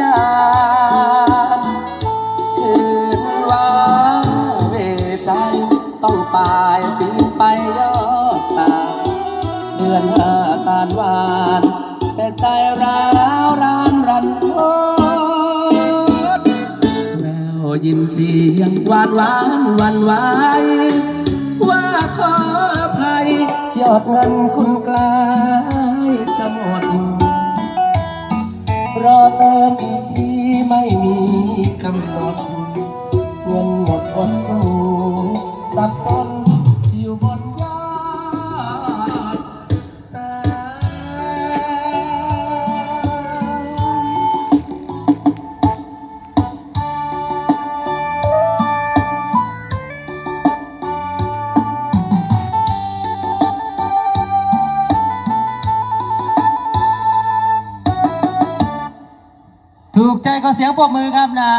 ญาณคืนว้าเวใจต้องปลายปีนไปยอดตาเดือนห้าตานวาน แต่ใจร้าวรานรันทดแววยินเสียงหวานหวานวันไหวว่าขออภัยยอดเงินคุณกลา รอเติมอีกทีไม่มีกำหนดเงินหมดอดสู้สับสน ถูกใจก็เสียงปรบมือครับนะ